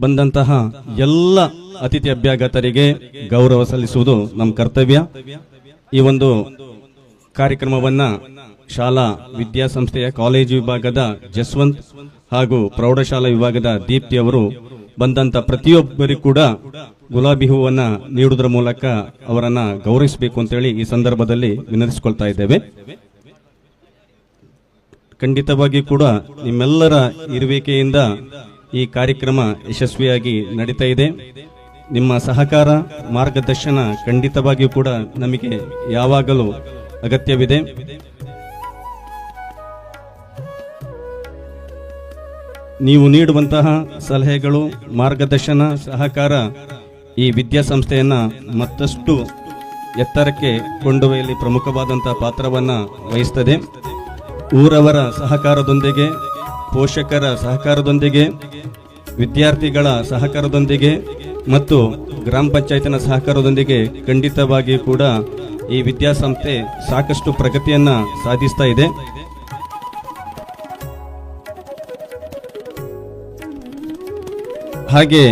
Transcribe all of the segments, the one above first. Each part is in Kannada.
ಬಂದಂತಹ ಎಲ್ಲ ಅತಿಥಿ ಅಭ್ಯಾಗತರಿಗೆ ಗೌರವ ಸಲ್ಲಿಸುವುದು ನಮ್ಮ ಕರ್ತವ್ಯ. ಈ ಒಂದು ಕಾರ್ಯಕ್ರಮವನ್ನ ಶಾಲಾ ವಿದ್ಯಾಸಂಸ್ಥೆಯ ಕಾಲೇಜು ವಿಭಾಗದ ಜಸ್ವಂತ್ ಹಾಗೂ ಪ್ರೌಢಶಾಲಾ ವಿಭಾಗದ ದೀಪ್ತಿ ಅವರು ಬಂದಂತ ಪ್ರತಿಯೊಬ್ಬರಿಗೂ ಕೂಡ ಗುಲಾಬಿ ಹೂವನ್ನ ನೀಡುವುದರ ಮೂಲಕ ಅವರನ್ನ ಗೌರವಿಸಬೇಕು ಅಂತೇಳಿ ಈ ಸಂದರ್ಭದಲ್ಲಿ ವಿನಂತಿಸಿಕೊಳ್ತಾ ಇದ್ದೇವೆ. ಖಂಡಿತವಾಗಿ ಕೂಡ ನಿಮ್ಮೆಲ್ಲರ ಇರುವಿಕೆಯಿಂದ ಈ ಕಾರ್ಯಕ್ರಮ ಯಶಸ್ವಿಯಾಗಿ ನಡೀತಾ ಇದೆ. ನಿಮ್ಮ ಸಹಕಾರ, ಮಾರ್ಗದರ್ಶನ ಖಂಡಿತವಾಗಿಯೂ ಕೂಡ ನಮಗೆ ಯಾವಾಗಲೂ ಅಗತ್ಯವಿದೆ. ನೀವು ನೀಡುವಂತಹ ಸಲಹೆಗಳು, ಮಾರ್ಗದರ್ಶನ, ಸಹಕಾರ ಈ ವಿದ್ಯಾಸಂಸ್ಥೆಯನ್ನು ಮತ್ತಷ್ಟು ಎತ್ತರಕ್ಕೆ ಕೊಂಡೊಯ್ಯಲಿ ಪ್ರಮುಖವಾದಂತಹ ಪಾತ್ರವನ್ನು ವಹಿಸ್ತದೆ. ಊರವರ ಸಹಕಾರದೊಂದಿಗೆ ಪೋಷಕರ ಸಹಕಾರದೊಂದಿಗೆ, ವಿದ್ಯಾರ್ಥಿಗಳ ಸಹಕಾರದೊಂದಿಗೆ ಮತ್ತು ಗ್ರಾಮ ಪಂಚಾಯತಿನ ಸಹಕಾರದೊಂದಿಗೆ ಖಂಡಿತವಾಗಿ ಕೂಡ ಈ ವಿದ್ಯಾಸಂಸ್ಥೆ ಸಾಕಷ್ಟು ಪ್ರಗತಿಯನ್ನು ಸಾಧಿಸ್ತಾ ಇದೆ. ಹಾಗೆ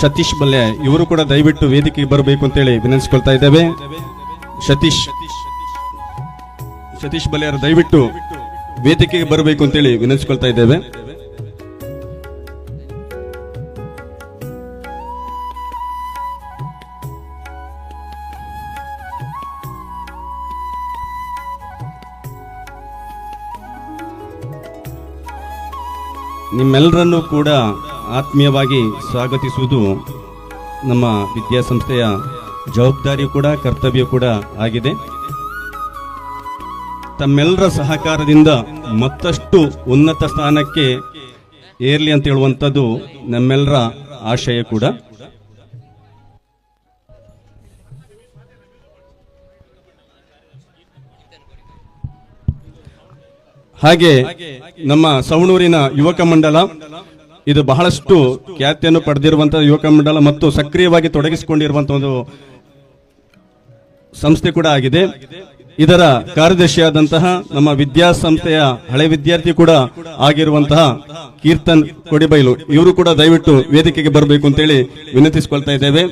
ಸತೀಶ್ ಮಲ್ಯ, ಇವರು ಕೂಡ ದಯವಿಟ್ಟು ವೇದಿಕೆಗೆ ಬರಬೇಕು ಅಂತೇಳಿ ವಿನಂತಿಸಿಕೊಳ್ತಾ ಇದ್ದೇವೆ. ಸತೀಶ್ ಸತೀಶ್ ಬಲ್ಲೆಯವರು ದಯವಿಟ್ಟು ವೇದಿಕೆಗೆ ಬರಬೇಕು ಅಂತೇಳಿ ವಿನಂತಿಸಿಕೊಳ್ತಾ ಇದ್ದೇವೆ. ನಿಮ್ಮೆಲ್ಲರನ್ನೂ ಕೂಡ ಆತ್ಮೀಯವಾಗಿ ಸ್ವಾಗತಿಸುವುದು ನಮ್ಮ ವಿದ್ಯಾಸಂಸ್ಥೆಯ ಜವಾಬ್ದಾರಿಯೂ ಕೂಡ ಕರ್ತವ್ಯ ಕೂಡ ಆಗಿದೆ. ತಮ್ಮೆಲ್ಲರ ಸಹಕಾರದಿಂದ ಮತ್ತಷ್ಟು ಉನ್ನತ ಸ್ಥಾನಕ್ಕೆ ಏರ್ಲಿ ಅಂತ ಹೇಳುವಂಥದ್ದು ನಮ್ಮೆಲ್ಲರ ಆಶಯ ಕೂಡ. ಹಾಗೆ ನಮ್ಮ ಸವಣೂರಿನ ಯುವಕ ಮಂಡಲ, ಇದು ಬಹಳಷ್ಟು ಖ್ಯಾತಿಯನ್ನು ಪಡೆದಿರುವಂತಹ ಯುವಕ ಮಂಡಲ ಮತ್ತು ಸಕ್ರಿಯವಾಗಿ ತೊಡಗಿಸಿಕೊಂಡಿರುವಂತಹ ಒಂದು ಸಂಸ್ಥೆ ಕೂಡ ಆಗಿದೆ. ಇದರ ಕಾರ್ಯದರ್ಶಿಯಾದಂತಹ ನಮ್ಮ ವಿದ್ಯಾಸಂಸ್ಥೆಯ ಹಳೆ ವಿದ್ಯಾರ್ಥಿ ಕೂಡ ಆಗಿರುವಂತಹ ಕೀರ್ತನ್ ಕೊಡಿಬೈಲು. ಇವರು ಕೂಡ ದಯವಿಟ್ಟು ವೇದಿಕೆಗೆ ಬರಬೇಕು ಅಂತೇಳಿ ವಿನಂತಿಸಿಕೊಳ್ತಾ ಇದ್ದೇವೆ.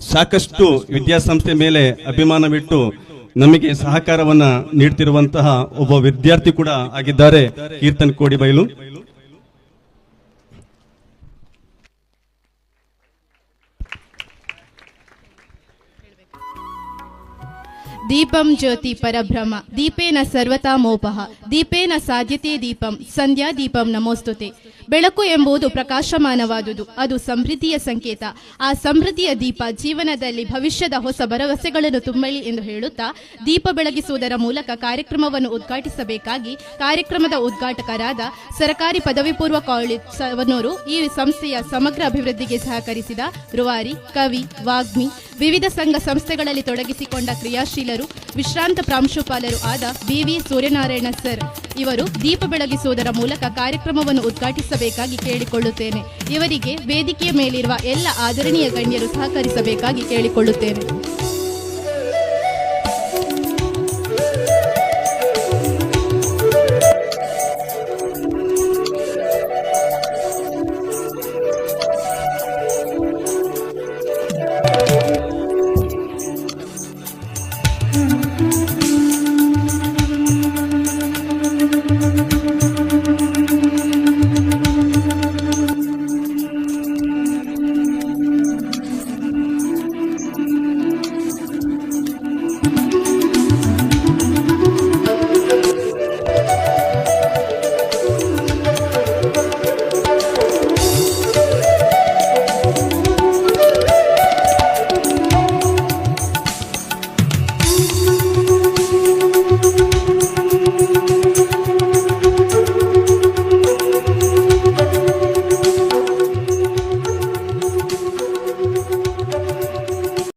ಸಾಕಷ್ಟು ವಿದ್ಯಾಸಂಸ್ಥೆ ಮೇಲೆ ಅಭಿಮಾನವಿಟ್ಟು ನಮಗೆ ಸಹಕಾರವನ್ನ ನೀಡ್ತಿರುವಂತಹ ಒಬ್ಬ ವಿದ್ಯಾರ್ಥಿ ಕೂಡ ಆಗಿದ್ದಾರೆ ಕೀರ್ತನ್ ಕೋಡಿಬೈಲು. ದೀಪಂ ಜ್ಯೋತಿ ಪರಬ್ರಹ್ಮ, ದೀಪೇನ ಸರ್ವತಾ ಮೋಪಃ, ದೀಪೇನ ಸಾಧ್ಯತೆ ದೀಪಂ, ಸಂಧ್ಯಾ ದೀಪಂ ನಮೋಸ್ತುತೆ. ಬೆಳಕು ಎಂಬುದು ಪ್ರಕಾಶಮಾನವಾದುದು, ಅದು ಸಮೃದ್ಧಿಯ ಸಂಕೇತ. ಆ ಸಮೃದ್ಧಿಯ ದೀಪ ಜೀವನದಲ್ಲಿ ಭವಿಷ್ಯದ ಹೊಸ ಭರವಸೆಗಳನ್ನು ತುಂಬಲಿ ಎಂದು ಹೇಳುತ್ತಾ, ದೀಪ ಬೆಳಗಿಸುವುದರ ಮೂಲಕ ಕಾರ್ಯಕ್ರಮವನ್ನು ಉದ್ಘಾಟಿಸಬೇಕಾಗಿ ಕಾರ್ಯಕ್ರಮದ ಉದ್ಘಾಟಕರಾದ ಸರ್ಕಾರಿ ಪದವಿ ಪೂರ್ವ ಕಾಲೇಜ್ ಈ ಸಂಸ್ಥೆಯ ಸಮಗ್ರ ಅಭಿವೃದ್ಧಿಗೆ ಸಹಕರಿಸಿದ ರುವಾರಿ, ಕವಿ, ವಾಗ್ಮಿ ವಿವಿಧ ಸಂಘ ಸಂಸ್ಥೆಗಳಲ್ಲಿ ತೊಡಗಿಸಿಕೊಂಡ ಕ್ರಿಯಾಶೀಲರು, ವಿಶ್ರಾಂತ ಪ್ರಾಂಶುಪಾಲರು ಆದ ಬಿವಿ ಸೂರ್ಯನಾರಾಯಣ ಸರ್ ಇವರು ದೀಪ ಬೆಳಗಿಸುವುದರ ಮೂಲಕ ಕಾರ್ಯಕ್ರಮವನ್ನು ಉದ್ಘಾಟಿಸಬೇಕಾಗಿ ಕೇಳಿಕೊಳ್ಳುತ್ತೇನೆ. ಇವರಿಗೆ ವೇದಿಕೆಯ ಮೇಲಿರುವ ಎಲ್ಲ ಆದರಣೀಯ ಗಣ್ಯರು ಸಹಕರಿಸಬೇಕಾಗಿ ಕೇಳಿಕೊಳ್ಳುತ್ತೇನೆ.